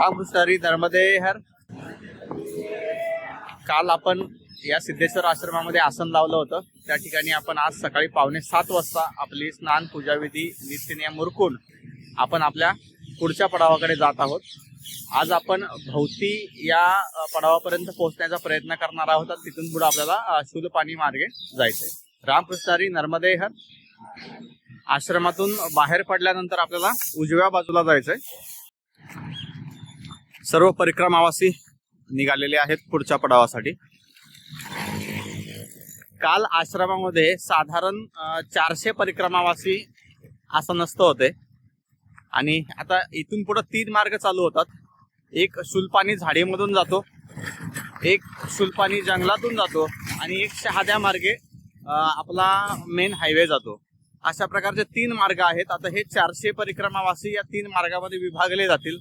रामकृष्णारी धर्मदे हर. काल आपण या सिद्धेश्वर आश्रमामध्ये आसन लावलं होतं. त्या ठिकाणी आपण आज सकाळी पावणे सात वाजता आपली स्नान पूजाविधी नित्यनियम मुरकून आपण आपल्या पुढच्या पडावाकडे जात आहोत. आज आपण भोवती या पडावापर्यंत पोहोचण्याचा प्रयत्न करणार आहोत तिथून पुढे आपल्याला शुद्ध पाणी मार्गे जायचंय. रामकृष्णारी नर्मदे हर. आश्रमातून बाहेर पडल्यानंतर आपल्याला उजव्या बाजूला जायचंय. सर्व परिक्रमावासी निघालेले आहेत पुढच्या पडावासाठी. काल आश्रमामध्ये साधारण चारशे परिक्रमावासी आसनस्थ होते. आणि आता इथून पुढे तीन मार्ग चालू होतात. एक शुलपाणी झाडीमधून जातो एक शुलपाणी जंगलातून जातो आणि एक शहाद्या मार्गे आपला मेन हायवे जातो. अशा प्रकारचे तीन मार्ग आहेत. आता हे चारशे परिक्रमावासी या तीन मार्गामध्ये विभागले जातील.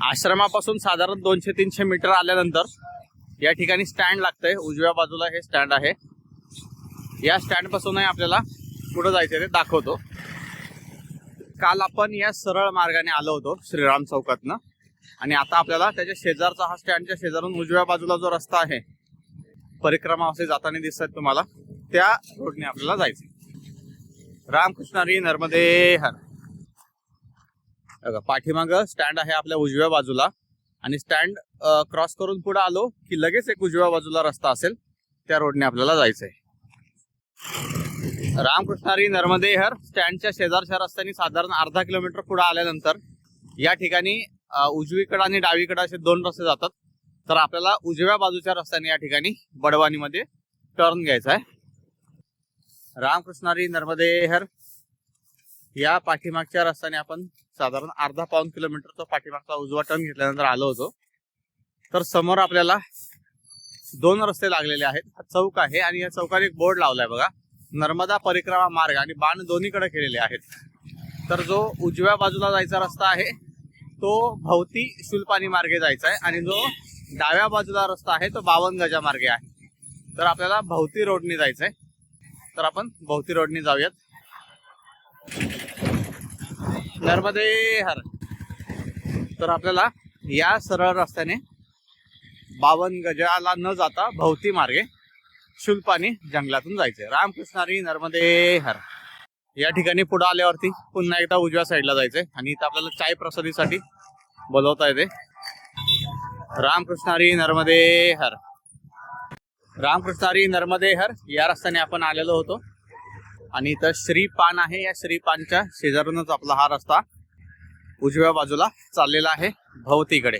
आश्रमापासून साधारण दोनशे तीनशे मीटर आल्यानंतर या ठिकाणी स्टँड लागतंय. उजव्या बाजूला हे स्टँड आहे. या स्टँड पासूनही आपल्याला कुठं जायचं ते दाखवतो. काल आपण या सरळ मार्गाने आलो होतो श्रीराम चौकातनं. आणि आता आपल्याला त्याच्या शेजारचा हा स्टँडच्या शेजारून उजव्या बाजूला जो रस्ता आहे परिक्रमा असे जाताना दिसतात तुम्हाला त्या रोडने आपल्याला जायचं रामकृष्णारी नर्मदे हर. पाठीमागं स्टँड आहे आपल्या उजव्या बाजूला. आणि स्टँड क्रॉस करून पुढे आलो की लगेच एक उजव्या बाजूला रस्ता असेल त्या रोडने आपल्याला जायचंय. रामकृष्णारी नर्मदेहर स्टँडच्या शेजारच्या रस्त्याने साधारण अर्धा किलोमीटर पुढे आल्यानंतर या ठिकाणी उजवीकडे आणि डावीकडे असे दोन रस्ते जातात. तर आपल्याला उजव्या बाजूच्या रस्त्याने या ठिकाणी बडवानीमध्ये टर्न घ्यायचा आहे. रामकृष्णारी नर्मदेहर या पाठीमागच्या रस्त्याने आपण साधारण अर्धा पाऊन किलोमीटरचा पाठीमागचा उजवा टर्न घेतल्यानंतर आलो होतो. तर समोर आपल्याला दोन रस्ते लागलेले आहेत. हा चौक आहे आणि या चौकात एक बोर्ड लावलाय बघा. नर्मदा परिक्रमा मार्ग आणि बाण दोन्हीकडे केलेले आहेत. तर जो उजव्या बाजूला जायचा रस्ता आहे तो भवती शुलपाणी मार्गे जायचा आहे आणि जो डाव्या बाजूला रस्ता आहे तो बावन गजा मार्गे आहे. तर आपल्याला भवती रोडने जायचंय. तर आपण भवती रोडने जाऊयात. नर्मदे हर. तर आपल्याला या सरळ रस्त्याने बावन गजाला न जाता भवती मार्गे शुल्पानी जंगलातून जायचंय. रामकृष्णारी नर्मदे हर. या ठिकाणी पुढे आल्यावरती पुन्हा एकदा उजव्या साईडला जायचंय आणि इथं आपल्याला चाय प्रसादीसाठी बोलवता येते. रामकृष्णारी नर्मदे हर. रामकृष्णारी नर्मदे हर. या रस्त्याने आपण आलेलो होतो. आणि इथं श्री पान आहे. या श्रीपानच्या शेजारूनच आपला हा रस्ता उजव्या बाजूला चाललेला आहे भवतीकडे.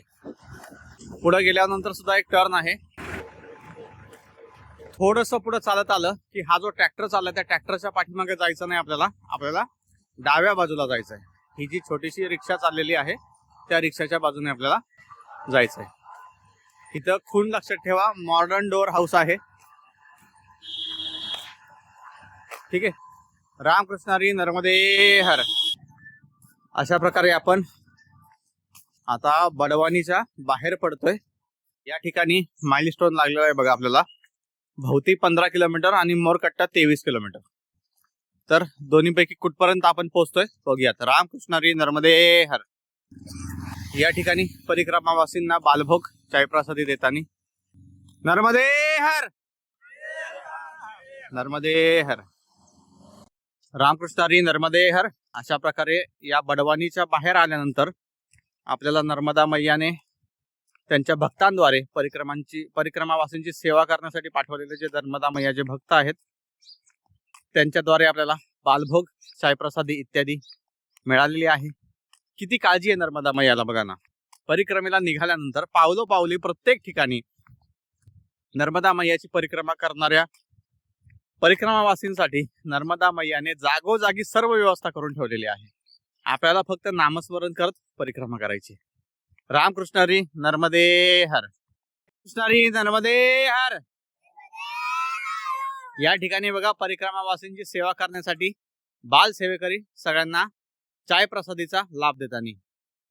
पुढे गेल्यानंतर सुद्धा एक टर्न आहे. थोडस पुढे चालत आलं की हा जो ट्रॅक्टर चालला त्या ट्रॅक्टरच्या पाठीमागे जायचं नाही आपल्याला. आपल्याला डाव्या बाजूला जायचं आहे ही जी छोटीशी रिक्षा चाललेली आहे त्या रिक्षाच्या बाजूने आपल्याला जायचं आहे इथं खून लक्षात ठेवा. मॉडर्न डोअर हाऊस आहे. ठीक आहे. रामकृष्णारी नर्मदे हर. अशा प्रकारे आपण आता बडवानीच्या बाहेर पडतोय. या ठिकाणी माइलस्टोन लागलेला आहे बघा आपल्याला. भोवती पंधरा किलोमीटर आणि मोरकट्टा तेवीस किलोमीटर. तर दोन्हीपैकी कुठपर्यंत आपण पोहोचतोय बघूयात. रामकृष्णारी नर्मदे हर. या ठिकाणी परिक्रमावासींना बालभोग चायप्रसादी देतानी. नर्मदे हर! नर्मदे हर! रामकृष्णारी नर्मदे हर. अशा प्रकारे या बडवानीच्या बाहेर आल्यानंतर आपल्याला नर्मदा मैयाने त्यांच्या भक्तांद्वारे परिक्रमांची परिक्रमावासींची सेवा करण्यासाठी पाठवलेले जे नर्मदा मैयाचे भक्त आहेत त्यांच्याद्वारे आपल्याला बालभोग सायप्रसादी इत्यादी मिळालेली आहे. किती काळजी आहे नर्मदा मैयाला बघा ना. परिक्रमेला निघाल्यानंतर पावलो पावली प्रत्येक ठिकाणी नर्मदा मैयाची परिक्रमा करणाऱ्या परिक्रमावासींसाठी नर्मदा मैयाने जागोजागी सर्व व्यवस्था करून ठेवलेली आहे. आपल्याला फक्त नामस्मरण करत परिक्रमा करायची. रामकृष्णारी नर्मदे हर. कृष्णारी नर्मदे हर. या ठिकाणी बघा परिक्रमावासींची सेवा करण्यासाठी बाल सेवेकरी सगळ्यांना चाय प्रसादीचा लाभ देतानी.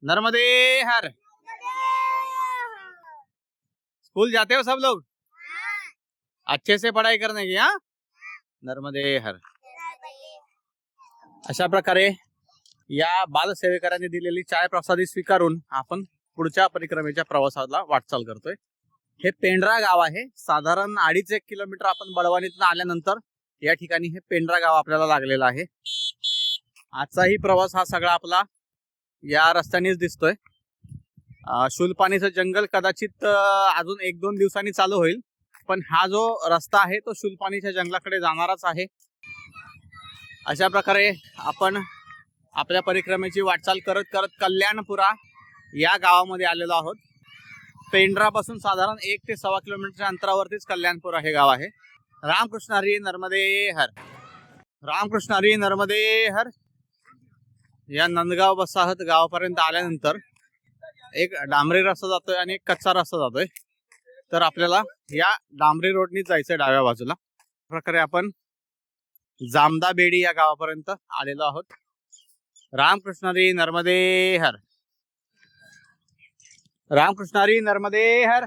नर्मदे हर. स्कूल जाते हो सब लोग? अच्छे से पढ़ाई करने की हाँ? नर्मदे हर. अशा प्रकारे या बालसेवेकरांनी दिलेली चाय प्रसादी स्वीकारून आपण पुढच्या परिक्रमेच्या प्रवासाला वाटचाल करतोय. हे पेंढरा गाव आहे. साधारण अडीच एक किलोमीटर आपण बळवानीतून आल्यानंतर या ठिकाणी हे पेंढरा गाव आपल्याला लागलेलं आहे. आजचाही प्रवास हा सगळा आपला या रस्त्यानेच दिसतोय. शूलपाणीचं जंगल कदाचित अजून एक दोन दिवसांनी चालू होईल. पण हा जो रस्ता आहे तो शूलपाणीच्या जंगलाकडे जाणाराच आहे. अशा प्रकारे आपण आपल्या परिक्रमेची वाटचाल करत करत कल्याणपुरा या गावामध्ये आलेलो आहोत. पेंढरापासून साधारण एक ते सव्वा किलोमीटरच्या अंतरावरतीच कल्याणपुरा हे गाव आहे. रामकृष्ण हरी नर्मदे हर. रामकृष्ण हरी नर्मदे हर. या नंदगाव वसाहत गावापर्यंत आल्यानंतर एक डांबरी रस्ता जातोय आणि एक कच्चा रस्ता जातोय. तर आपल्याला या डांबरी रोडनी जायचंय डाव्या बाजूला. प्रकारे आपण जामदाबेडी या गावापर्यंत आलेलो आहोत. रामकृष्णारी नर्मदे हर. रामकृष्णारी नर्मदे हर.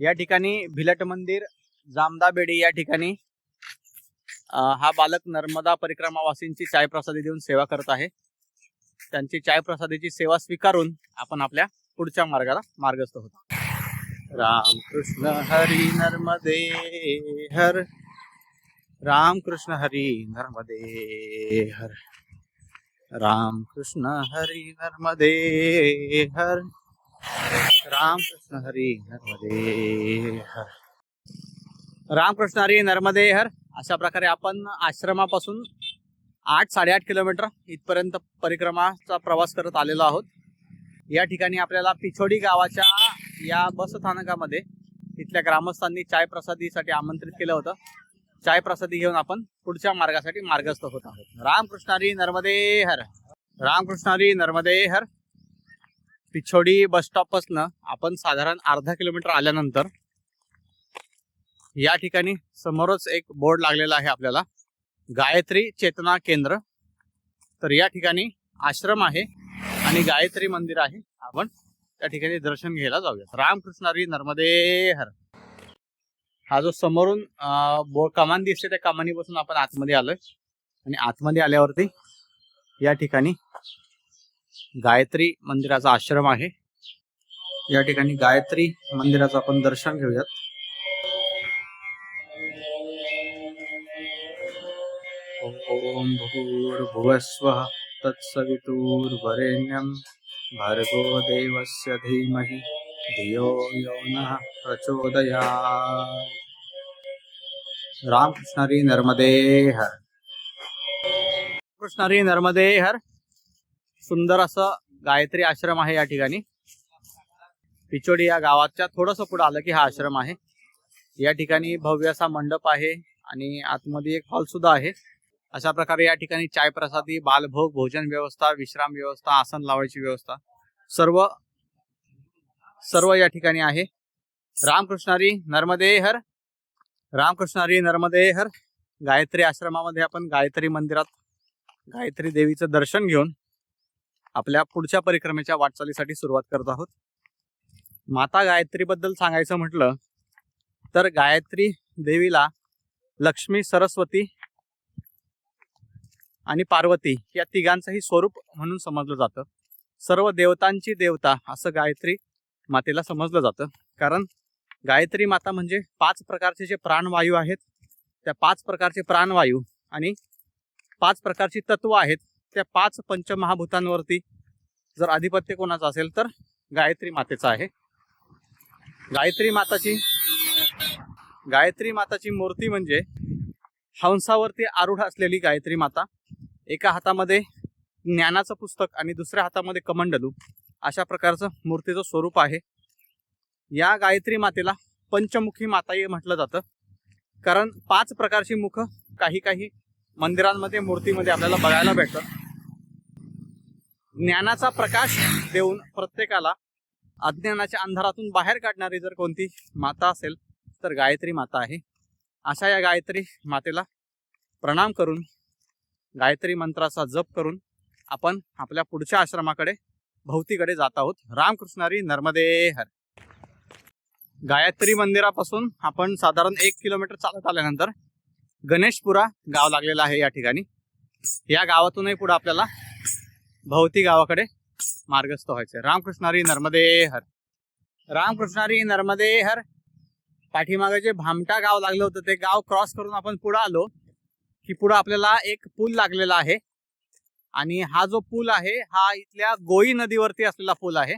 या ठिकाणी भिलट मंदिर जामदाबेडी या ठिकाणी हा बालक नर्मदा परिक्रमावासींची चाय प्रसादी देऊन सेवा करत आहे. त्यांची चाय प्रसादीची सेवा स्वीकारून आपण आपल्या पुढच्या मार्गाला मार्गस्थ होतो. रामकृष्ण हरी नर्मदे हर। रामकृष्ण हरी नर्मदे हर। रामकृष्ण हरी नर्मदे हर। रामकृष्ण हरी नर्मदे हर। रामकृष्ण हरी नर्मदे हर। अशा प्रकारे आपण आश्रमापासून आठ साडेआठ किलोमीटर इथपर्यंत परिक्रमाचा प्रवास करत आलेलो आहोत. या ठिकाणी आपल्याला पिछोडी गावाच्या या बस स्थानकामध्ये इथल्या ग्रामस्थांनी चाय प्रसादीसाठी आमंत्रित केलं होतं. चाय प्रसादी घेऊन आपण पुढच्या मार्गासाठी मार्गस्थ होत आहोत. रामकृष्णारी नर्मदे हर. रामकृष्णारी नर्मदे हर. पिछोडी बस स्टॉपपासनं आपण साधारण अर्धा किलोमीटर आल्यानंतर या ठिकाणी समोरच एक बोर्ड लागलेला आहे आपल्याला. गायत्री चेतना केंद्र. तर या ठिकाणी आश्रम आहे आणि गायत्री मंदिर आहे. आपण त्या ठिकाणी दर्शन घ्यायला जाऊया रामकृष्ण हरी नर्मदे हर. हा जो समोरून कमान दिसते त्या कमानीपासून आपण आतमध्ये आलोय. आणि आतमध्ये आल्यावरती या ठिकाणी गायत्री मंदिराचा आश्रम आहे. या ठिकाणी गायत्री मंदिराचं आपण दर्शन घेऊयात. ओम भूर्भुवस्व तत्सवितुर्वरेण्यं भर्गो देवस्य धीमहि। धियो यो नः प्रचोदया रामकृष्ण नर्मदे हर। कृष्ण नर्मदे हर। सुंदर असं गायत्री आश्रम आहे या ठिकाणी. पिचोडी या गावाच्या थोडस पुढे आलं की हा आश्रम आहे. या ठिकाणी भव्य असा मंडप आहे आणि आतमध्ये एक हॉल सुद्धा आहे. अशा प्रकारे या ठिकाणी चाय प्रसादी बालभोग भोजन व्यवस्था विश्राम व्यवस्था आसन लावायची व्यवस्था सर्व सर्व या ठिकाणी आहे. रामकृष्णारी नर्मदे हर रामकृष्णारी नर्मदे हर. गायत्री आश्रमामध्ये आपण गायत्री मंदिरात गायत्री देवीचं दर्शन घेऊन आपल्या पुढच्या परिक्रमेच्या वाटचालीसाठी सुरुवात करत आहोत. माता गायत्री बद्दल सांगायचं म्हटलं तर गायत्री देवीला लक्ष्मी सरस्वती आणि पार्वती या तिघांचंही स्वरूप म्हणून समजलं जातं. सर्व देवतांची देवता असं गायत्री मातेला समजलं जातं. कारण गायत्री माता म्हणजे पाच प्रकारचे जे प्राणवायू आहेत त्या पाच प्रकारचे प्राणवायू आणि पाच प्रकारची तत्व आहेत त्या पाच पंचमहाभूतांवरती जर आधिपत्य कोणाचं असेल तर गायत्री मातेचं आहे. गायत्री माताची गायत्री माताची मूर्ती म्हणजे हंसावरती आरूढ असलेली गायत्री माता. एका हातामध्ये ज्ञानाचं पुस्तक आणि दुसऱ्या हातामध्ये कमंडलू अशा प्रकारचं मूर्तीचं स्वरूप आहे. या गायत्री मातेला पंचमुखी माताही म्हटलं जातं. कारण पाच प्रकारची मुख काही काही मंदिरांमध्ये मूर्तीमध्ये आपल्याला बघायला भेटतं ज्ञानाचा प्रकाश देऊन प्रत्येकाला अज्ञानाच्या अंधारातून बाहेर काढणारी जर कोणती माता असेल तर गायत्री माता आहे. अशा या गायत्री मातेला प्रणाम करून गायत्री मंत्राचा जप करून आपण आपल्या पुढच्या आश्रमाकडे भोवतीकडे जात आहोत. रामकृष्णारी नर्मदे हर. गायत्री मंदिरापासून आपण साधारण एक किलोमीटर चालत आल्यानंतर गणेशपुरा गाव लागलेला आहे या ठिकाणी. या गावातूनही पुढे आपल्याला भवती गावाकडे मार्गस्थ व्हायचे रामकृष्णारी नर्मदे हर. रामकृष्णारी नर्मदे हर. पाठीमागे जे भामटा गाव लागलं होतं ते गाव क्रॉस करून आपण पुढे आलो. की पुढे आपल्याला एक पूल लागलेला आहे. आणि हा जो पूल आहे हा इथल्या गोई नदीवरती असलेला पूल आहे.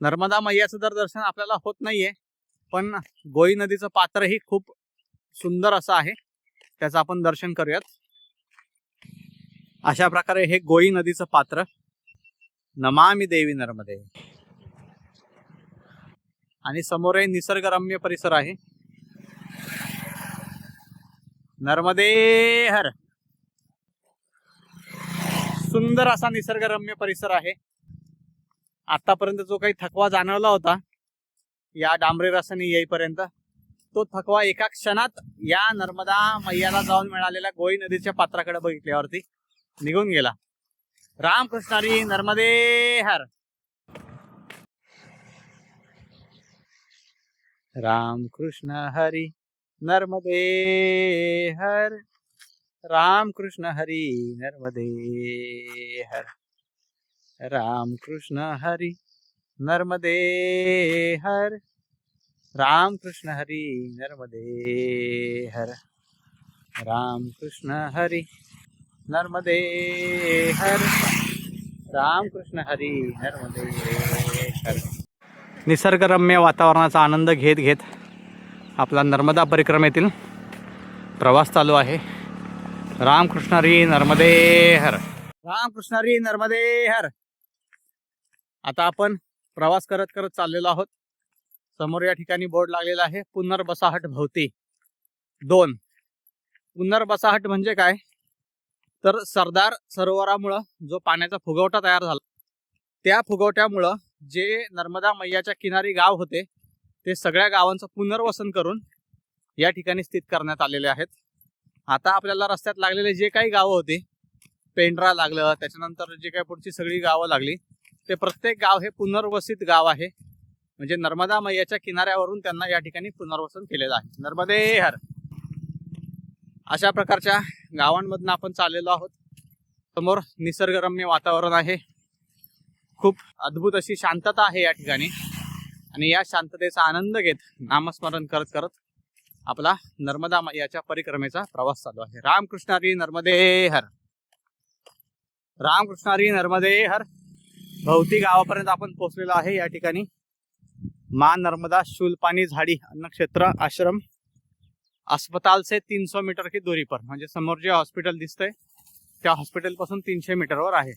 नर्मदा मैयाचं तर दर्शन आपल्याला होत नाहीये पण गोई नदीचं पात्रही खूप सुंदर असं आहे. त्याचं आपण दर्शन करूयात. अशा प्रकारे हे गोई नदीचं पात्र नमामी देवी नर्मदे. आणि समोर हे निसर्गरम्य परिसर आहे. नर्मदे हर. सुंदर असा निसर्गरम्य परिसर आहे. आतापर्यंत जो काही थकवा जाणवला होता या डांबरी रसाने येईपर्यंत तो थकवा एका क्षणात या नर्मदा मैयाला जाऊन मिळालेल्या गोई नदीच्या पात्राकडे बघितल्यावरती निघून गेला. रामकृष्णारी नर्मदे हर. राम कृष्ण हरी. नर्मदे हर। राम कृष्ण हरी नर्मदे हर। राम कृष्ण हरी नर्मदे हर। राम कृष्ण हरी नर्मदे हर। राम कृष्ण हरी नर्मदे हर। राम कृष्ण हरी नर्मदे हर। निसर्गरम्य वातावरणाचा आनंद घेत घेत आपला नर्मदा परिक्रमेतील प्रवास चालू आहे. रामकृष्णारी नर्मदे हर रामकृष्णारी नर्मदे हर आता आपण प्रवास करत करत चाललेलो आहोत. समोर या ठिकाणी बोर्ड लागलेला आहे पुनर्बसाहट भोवती. दोन. पुनर्बसाहट म्हणजे काय? तर सरदार सरोवरामुळं जो पाण्याचा फुगवटा तयार झाला त्या फुगवट्यामुळं जे नर्मदा मैयाच्या किनारी गाव होते ते सगळ्या गावांचं पुनर्वसन करून या ठिकाणी स्थित करण्यात आलेले आहेत. आता आपल्याला रस्त्यात लागलेले जे काही गावं होती पेंढरा लागलं त्याच्यानंतर जे काही पुढची सगळी गावं लागली ते प्रत्येक गाव हे पुनर्वसित गाव आहे. म्हणजे नर्मदा मैयाच्या किनाऱ्यावरून त्यांना या ठिकाणी पुनर्वसन केलेलं आहे. नर्मदे हर. अशा प्रकारच्या गावांमधनं आपण चाललेलो आहोत. समोर निसर्गरम्य वातावरण आहे. खूप अद्भुत अशी शांतता आहे या ठिकाणी. आणि या शांततेचा आनंद घेत नामस्मरण करत करत आपला नर्मदा मैयाच्या परिक्रमेचा प्रवास चालू आहे. रामकृष्ण हरी नर्मदे हर. रामकृष्ण हरी नर्मदे हर. भौती गावापर्यंत आपण पोहोचलेलो आहे या ठिकाणी. मा नर्मदा शूलपानी झाडी अन्न क्षेत्र आश्रम. अस्पताल से तीन सौ मीटर की दूरी पर. म्हणजे समोर जे हॉस्पिटल दिसतंय त्या हॉस्पिटलपासून तीनशे मीटरवर आहे.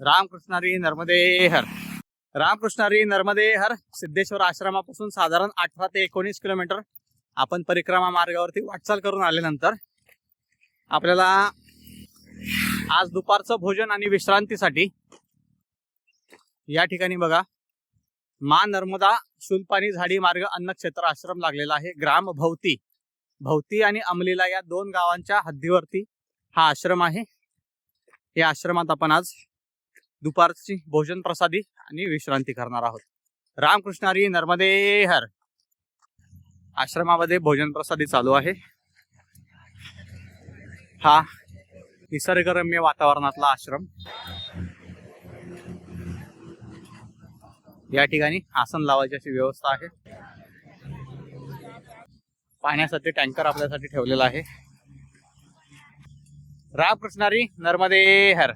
रामकृष्ण हरी नर्मदे हर. रामकृष्णारी नर्मदे हर सिद्धेश्वर आश्रमापासून साधारण अठरा ते एकोणीस किलोमीटर आपण परिक्रमा मार्गावरती वाटचाल करून आल्यानंतर आपल्याला आज दुपारचं भोजन आणि विश्रांतीसाठी या ठिकाणी बघा मा नर्मदा शुलपाणी झाडी मार्ग अन्न क्षेत्र आश्रम लागलेला आहे. ग्राम भवती भवती आणि अमलीला या दोन गावांच्या हद्दीवरती हा आश्रम आहे. या आश्रमात आपण आज दुपारची भोजन प्रसादी आणि विश्रांती करणार आहोत. रामकृष्णारी नर्मदे हर. आश्रमामध्ये भोजन प्रसादी चालू आहे. हा निसर्गरम्य वातावरणातला आश्रम. या ठिकाणी आसन लावायची अशी व्यवस्था आहे. पाण्यासाठी टँकर आपल्यासाठी ठेवलेला आहे. रामकृष्णारी नर्मदे हर.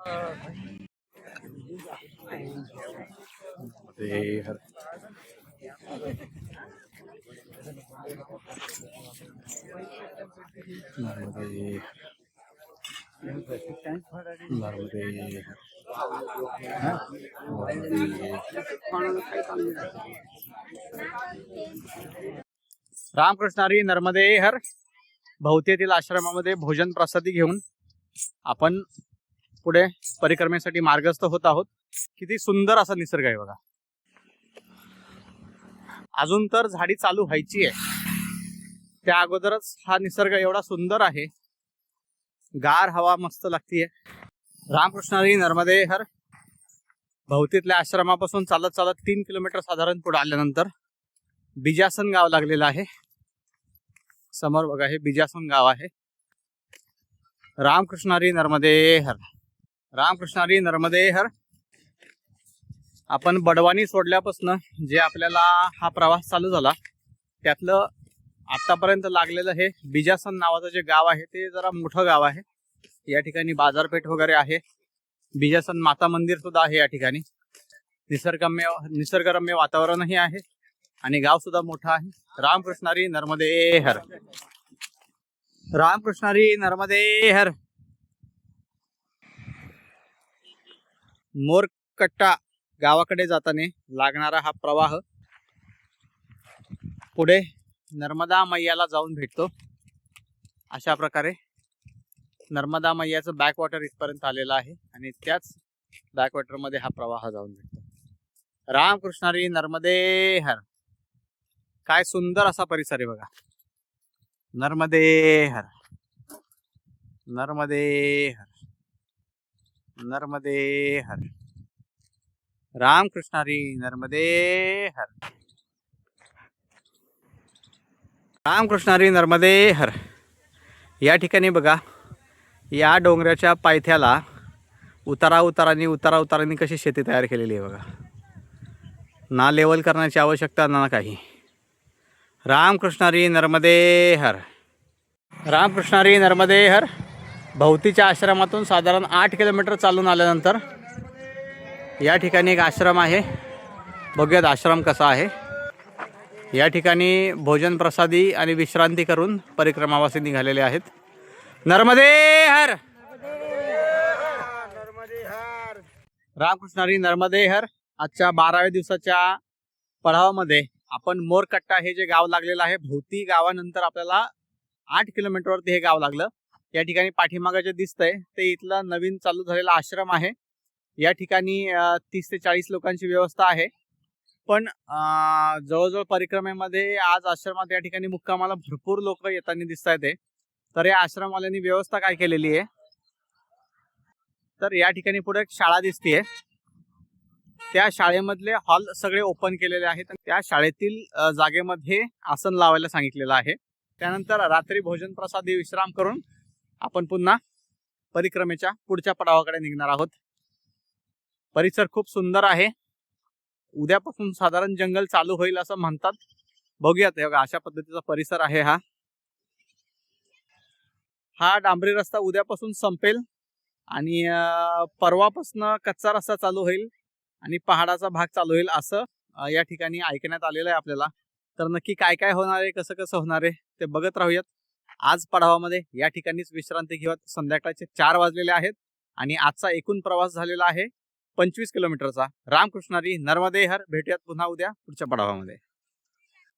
रामकृष्ण हर रामकृष्णारी नर्मदे हर भवतेतील आश्रमामध्ये भोजन प्रसादी घेऊन आपण पुढे परिक्रमेसाठी मार्गस्थ होत आहोत. किती सुंदर असा निसर्ग आहे बघा. अजून तर झाडी चालू व्हायची आहे. त्या अगोदरच हा निसर्ग एवढा सुंदर आहे. गार हवा मस्त लागतीये. रामकृष्णारी नर्मदे हर. भवतीतल्या आश्रमापासून चालत चालत तीन किलोमीटर साधारण पुढे आल्यानंतर बिजासन गाव लागलेलं आहे. समोर बघा हे बिजासन गाव आहे. रामकृष्णारी नर्मदे हर. रामकृष्णारी नर्मदे हर. आपण बडवानी सोडल्यापासून जे आपल्याला हा प्रवास चालू झाला त्यातलं आतापर्यंत लागलेलं हे बिजासन नावाचं जे गाव आहे ते जरा मोठं गाव आहे. या ठिकाणी बाजारपेठ वगैरे आहे. बिजासन माता मंदिर सुद्धा आहे या ठिकाणी. निसर्गम्य निसर्गरम्य वातावरणही आहे आणि गाव सुद्धा मोठं आहे. रामकृष्णारी नर्मदे हर. रामकृष्णारी नर्मदे हर. मोरकट्टा गावाकडे जाताना लागणारा हा प्रवाह पुढे नर्मदा मैयाला जाऊन भेटतो. अशा प्रकारे नर्मदा मैयाचं बॅकवॉटर इथपर्यंत आलेलं आहे आणि त्याच बॅकवॉटरमध्ये हा प्रवाह जाऊन भेटतो. रामकृष्णारी नर्मदे हर. काय सुंदर असा परिसर आहे बघा. नर्मदे हर. नर्मदे हर. नर्मदे हर। रामकृष्णारी नर्मदे हर। रामकृष्णारी नर्मदे हर। या ठिकाणी बघा या डोंगराच्या पायथ्याला उतारा उतारांनी उतारा उतारांनी कशी शेती तयार केलेली आहे बघा. ना लेवल करण्याची आवश्यकता ना काही. रामकृष्णारी नर्मदे हर। रामकृष्णारी नर्मदे हर। भवतीच्या आश्रमातून साधारण आठ किलोमीटर चालून आल्यानंतर या ठिकाणी एक आश्रम आहे. बघूयात आश्रम कसा आहे? या ठिकाणी भोजन प्रसादी आणि विश्रांती करून परिक्रमावासी निघालेले आहेत. नर्मदे हर! रामकृष्णारी नर्मदे हर! आजच्या बाराव्या दिवसाच्या पढावामध्ये आपण मोरकट्टा हे जे गाव लागलेलं आहे भोवती गावानंतर आपल्याला आठ किलोमीटरवरती हे गाव लागलं. या ठिकाणी पाठीमागं जे दिसतंय ते इथलं नवीन चालू झालेला आश्रम आहे. या ठिकाणी तीस ते चाळीस लोकांची व्यवस्था आहे. पण जवळजवळ परिक्रमेमध्ये आज आश्रमात या ठिकाणी मुक्कामाला भरपूर लोक येताना दिसत आहेत तर या आश्रमवाल्यांनी व्यवस्था काय केलेली आहे? तर या ठिकाणी पुढे एक शाळा दिसतीये. त्या शाळेमधले हॉल सगळे ओपन केलेले आहेत त्या शाळेतील जागेमध्ये आसन लावायला सांगितलेलं आहे. त्यानंतर रात्री भोजन प्रसादी विश्राम करून आपण पुन्हा परिक्रमेच्या पुढच्या पडावाकडे निघणार आहोत. परिसर खूप सुंदर आहे. उद्यापासून साधारण जंगल चालू होईल असं म्हणतात. बघूयात बघा अशा पद्धतीचा परिसर आहे हा. हा डांबरी रस्ता उद्यापासून संपेल आणि परवापासून कच्चा रस्ता चालू होईल आणि पहाडाचा भाग चालू होईल असं या ठिकाणी ऐकण्यात आलेलं आहे आपल्याला. तर नक्की काय काय होणार आहे कसं कसं होणार आहे ते बघत राहूयात. आज पडावामध्ये या ठिकाणीच विश्रांती घेऊयात. संध्याकाळचे चार वाजलेले आहेत आणि आजचा एकूण प्रवास झालेला आहे पंचवीस किलोमीटरचा. रामकृष्णारी नर्मदेहर भेटूयात पुन्हा उद्या पुढच्या पडावामध्ये